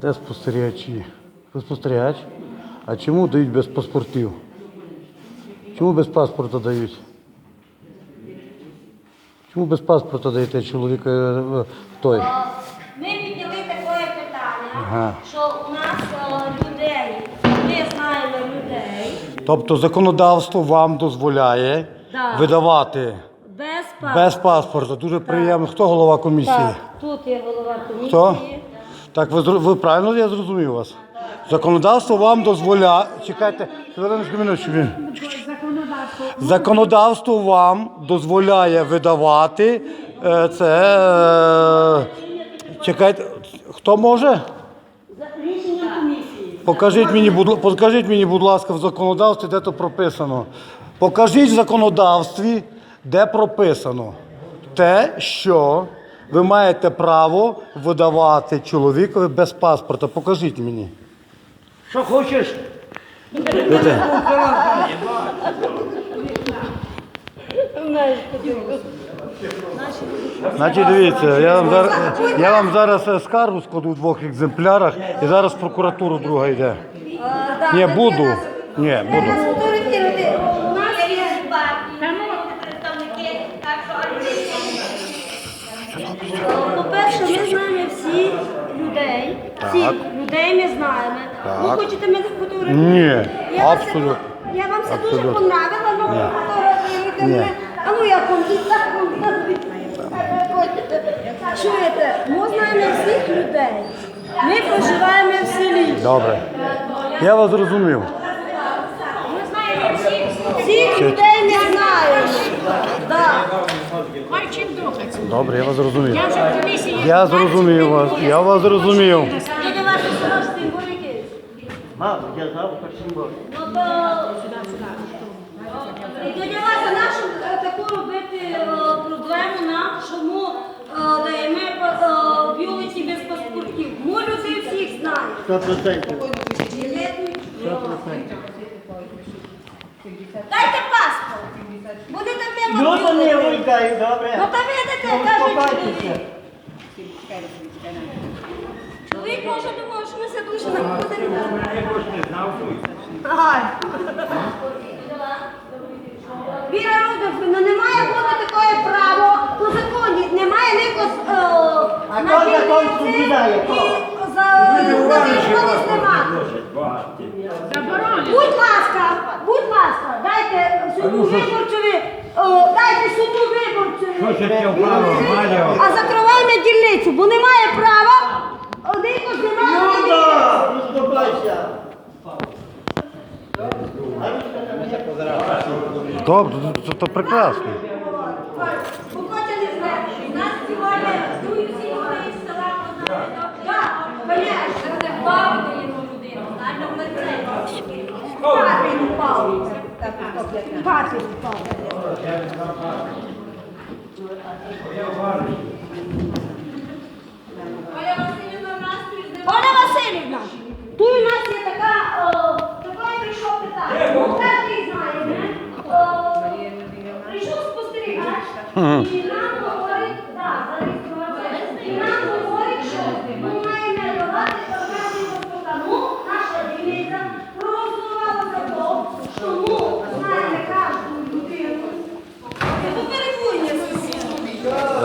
Де спостерігачі? Ви спостерігач? А чому дають без паспортів? Чому без паспорта дають? Чому без паспорта даєте чоловіка е, е, той? Ми підняли таке питання, Ага. що у нас е, людей, ми знаємо людей Тобто законодавство вам дозволяє Да. видавати без без паспорта. Дуже приємно. Хто голова комісії? Так, тут є голова комісії. Хто? Так, ви, зр- ви правильно я зрозумів вас. Законодавство вам дозволяє. Чекайте, хвилиночку, минуточку. Законодавство вам дозволяє видавати е, це. е, Чекайте, хто може? Покажіть мені, будь, покажіть мені, будь ласка, в законодавстві, де то прописано. Покажіть в законодавстві, де прописано те, що ви маєте право видавати чоловікові без паспорта. Покажіть мені. Що хочеш? Дайте. Значить, дивіться, я вам зараз, я вам зараз е, скаргу складу в двох екземплярах і зараз в прокуратуру друга йде. Ні, буду. Ні, буду. Фотографувати. У нас є представники, так що Е, По-перше, ми знаємо всіх людей. Всіх людей ми знаємо. Ви Так. хочете мене фотографувати? Ні, Я вам абсолютно. Я вам це дуже Абсолютно. понравила, але Ні. фотографуєте Ні. мене. А ну так вам Чуєте, ми знаємо всіх людей. Ми проживаємо в селі. Добре. Я вас зрозумів. Ми всіх. Людей ми. Мальчик духається. Добре, я вас зрозумів. Я вже в комісії. Я зрозумів вас. Я вас зрозумів. Дядя Вася, що ваш символ який? Мав, я знав першим Ну то... Дядя Вася, нашу е, таку робити е, проблему нам, чому е, даємо е, бюлеті без паспортів. Ми людей всіх знаємо. Сто процентів. Дайте паспорт. Будете Ну, мимо то не бюлетень. добре. Ну та видите, Ну, каже чоловік. Чоловік може думав, що ми все дуже находимо. Ага. Віра Рудольфівна, не має бути таке право по законі. Немає ніякого А то закон соблюдає, то. і за законність нема. Будь ласка, будь ласка, дайте суду виборцеві, о, дайте суду виборцеві. А закриваємо дільницю, бо немає права. Одико немає. Ну, то, ну. Добре, це, це прекрасно. Охоче не знає. Нас сьогодні всі люди з села познають. Так, конечно. Бавити йому людину, знаєте, в лице. Папін впав. Впав. Оля Васильівна. Оля Васильівна, тут у нас є